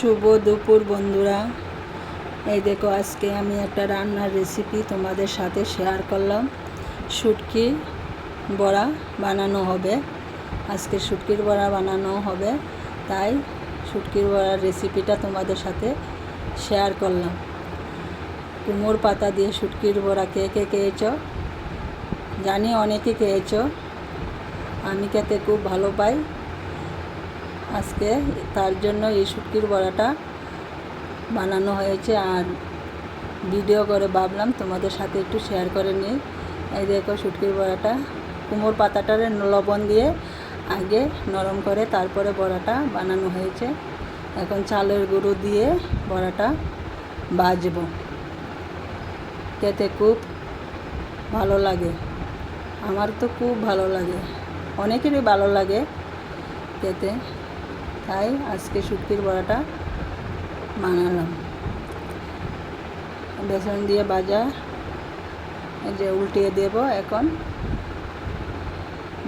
শুভ দুপুর বন্ধুরা। এই দেখো, আজকে আমি একটা রান্নার রেসিপি তোমাদের সাথে শেয়ার করলাম। শুটকি বড়া বানানো হবে। আজকে শুটকির বড়া বানানো হবে, তাই শুটকির বড়ার রেসিপিটা তোমাদের সাথে শেয়ার করলাম। কুমোর পাতা দিয়ে শুটকির বড়া কে কে খেয়েছ? জানি অনেকেই খেয়েছ। আমি খেতে খুব ভালো পাই। আজকে তার জন্য এই শুটকির বড়াটা বানানো হয়েছে আর ভিডিও করে ভাবলাম তোমাদের সাথে একটু শেয়ার করে নিই। এই দেখো শুটকির বড়াটা। কুমোর পাতাটারে লবণ দিয়ে আগে নরম করে তারপরে বড়াটা বানানো হয়েছে। এখন চালের গুঁড়ো দিয়ে বড়াটা বাজবো খেতে খুব ভালো লাগে। আমার তো খুব ভালো লাগে। অনেকেরই ভালো লাগে খেতে। তাই আজকে শুক্তির বড়াটা বানালাম। বেসন দিয়ে বাজা যে উল্টিয়ে দেব এখন।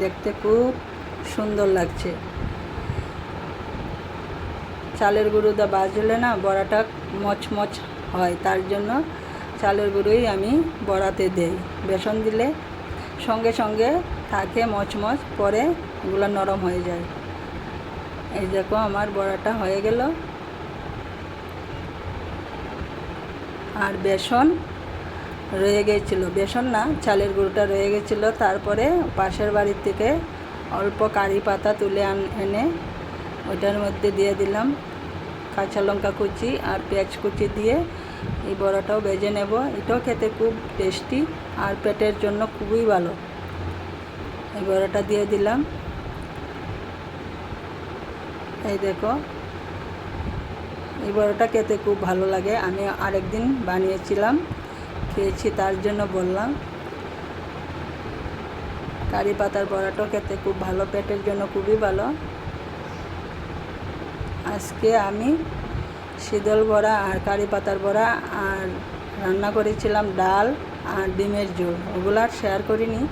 দেখতে খুব সুন্দর লাগছে। চালের গুঁড়োটা বাজলে না বড়াটা মচমচ হয়, তার জন্য চালের গুঁড়োই আমি বড়াতে দেই। বেসন দিলে সঙ্গে সঙ্গে থাকে মচমচ, পরে এগুলো নরম হয়ে যায়। এই দেখো আমার বড়াটা হয়ে গেল। আর বেসন রয়ে গেছিল। বেসন না, চালের গুঁড়োটা রয়ে গেছিল। তারপরে পাশের বাড়ির থেকে অল্প কারি পাতা তুলে আন, এনে ওইটার মধ্যে দিয়ে দিলাম। কাঁচা লঙ্কা কুচি আর পেঁয়াজ কুচি দিয়ে এই বড়াটাও বেজে নেব। এটাও খেতে খুব টেস্টি আর পেটের জন্য খুবই ভালো। এই বড়াটা দিয়ে দিলাম। এই দেখো। এই বড়াটা খেতে খুব ভালো লাগে। আমি আরেকদিন বানিয়েছিলাম, খেয়েছি তার জন্য বললাম। কারি পাতার বড়াটাও খেতে খুব ভালো, পেটের জন্য খুবই ভালো। আজকে আমি শীতল বড়া আর কারি পাতার বড়া আর রান্না করেছিলাম ডাল আর ডিমের ঝোল। ওগুলো আর শেয়ার করিনি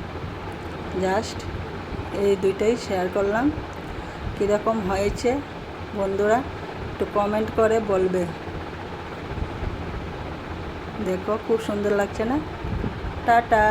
জাস্ট এই দুইটাই শেয়ার করলাম। কীরকম হয়েছে বন্ধুরা একটু কমেন্ট করে বলবে। দেখো খুব সুন্দর লাগছে না? টাটা।